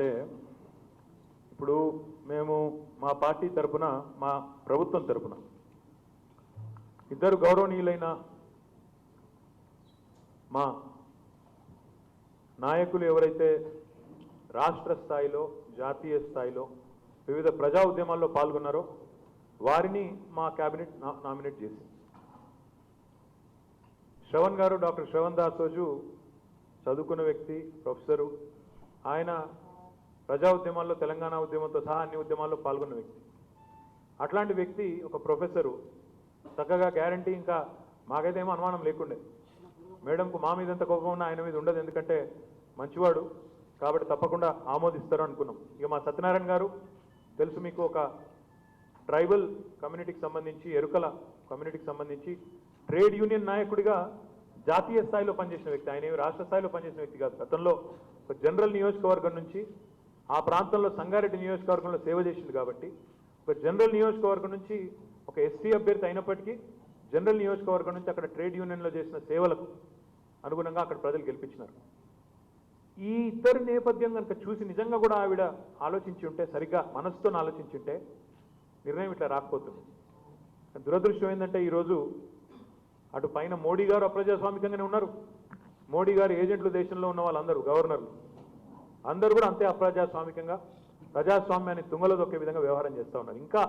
అంటే ఇప్పుడు మేము మా పార్టీ తరపున మా ప్రభుత్వం తరపున ఇద్దరు గౌరవనీయులైన మా నాయకులు ఎవరైతే రాష్ట్ర స్థాయిలో జాతీయ స్థాయిలో వివిధ ప్రజా ఉద్యమాల్లో పాల్గొన్నారో వారిని మా కేబినెట్ నా- నామినేట్ చేసింది శ్రవణ్ గారు డాక్టర్ శ్రవణ్ దాసోజు చదువుకున్న వ్యక్తి ప్రొఫెసరు. ఆయన ప్రజా ఉద్యమాల్లో తెలంగాణ ఉద్యమంతో సహా అన్ని ఉద్యమాల్లో పాల్గొన్న వ్యక్తి. అట్లాంటి వ్యక్తి ఒక ప్రొఫెసరు. చక్కగా గ్యారంటీ ఇంకా మాకైతే ఏమో అనుమానం లేకుండే. మేడంకు మా మీద ఎంత కోపం ఉన్నా ఆయన మీద ఉండదు ఎందుకంటే మంచివాడు. కాబట్టి తప్పకుండా ఆమోదిస్తారు అనుకున్నాం. ఇక మా సత్యనారాయణ గారు తెలుసు మీకు ఒక ట్రైబల్ కమ్యూనిటీకి సంబంధించి ఎరుకల కమ్యూనిటీకి సంబంధించి ట్రేడ్ యూనియన్ నాయకుడిగా జాతీయ స్థాయిలో పనిచేసిన వ్యక్తి. ఆయన రాష్ట్ర స్థాయిలో పనిచేసిన వ్యక్తి కాదు. గతంలో ఒక జనరల్ నియోజకవర్గం నుంచి ఆ ప్రాంతంలో సంగారెడ్డి నియోజకవర్గంలో సేవ చేసింది కాబట్టి ఒక జనరల్ నియోజకవర్గం నుంచి ఒక ఎస్సీ అభ్యర్థి అయినప్పటికీ జనరల్ నియోజకవర్గం నుంచి అక్కడ ట్రేడ్ యూనియన్లో చేసిన సేవలకు అనుగుణంగా అక్కడ ప్రజలు గెలిపించినారు. ఈ ఇద్దరి నేపథ్యం కనుక చూసి నిజంగా కూడా ఆవిడ ఆలోచించి ఉంటే సరిగ్గా మనసుతో ఆలోచించి ఉంటే నిర్ణయం ఇట్లా రాకపోతుంది. దురదృష్టం ఏంటంటే ఈరోజు అటు పైన మోడీ గారు అప్రజాస్వామికంగానే ఉన్నారు. మోడీ గారు ఏజెంట్లు దేశంలో ఉన్న వాళ్ళందరూ గవర్నర్లు. అందరూ కూడా అంతే అప్రజాస్వామికంగా ప్రజాస్వామ్యాన్ని తుంగలో దొక్కే విధంగా వ్యవహారం చేస్తూ ఉన్నారు. ఇంకా